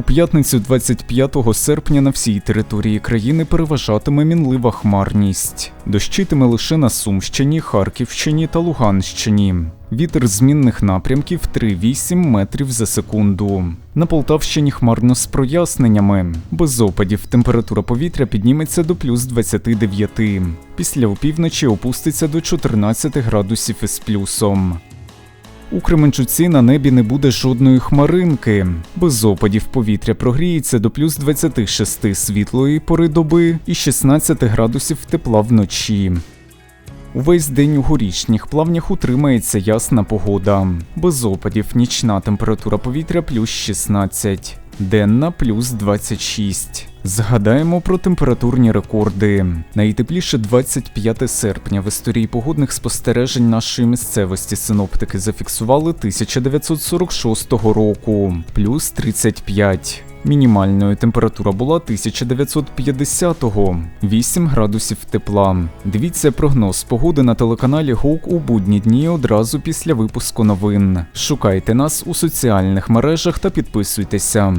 п'ятницю 25 серпня на всій території країни переважатиме мінлива хмарність. Дощитиме лише на Сумщині, Харківщині та Луганщині. Вітер змінних напрямків 3-8 метрів за секунду. На Полтавщині хмарно з проясненнями. Без опадів температура повітря підніметься до плюс 29. Після опівночі опуститься до 14 градусів із плюсом. У Кременчуці на небі не буде жодної хмаринки. Без опадів повітря прогріється до плюс 26 світлої пори доби і 16 градусів тепла вночі. Увесь день у горішніх плавнях утримається ясна погода. Без опадів нічна температура повітря плюс 16, денна плюс 26. Згадаємо про температурні рекорди. Найтепліше 25 серпня в історії погодних спостережень нашої місцевості синоптики зафіксували 1946 року, плюс 35. Мінімальною температура була 1950-го, 8 градусів тепла. Дивіться прогноз погоди на телеканалі Гук у будні дні одразу після випуску новин. Шукайте нас у соціальних мережах та підписуйтеся.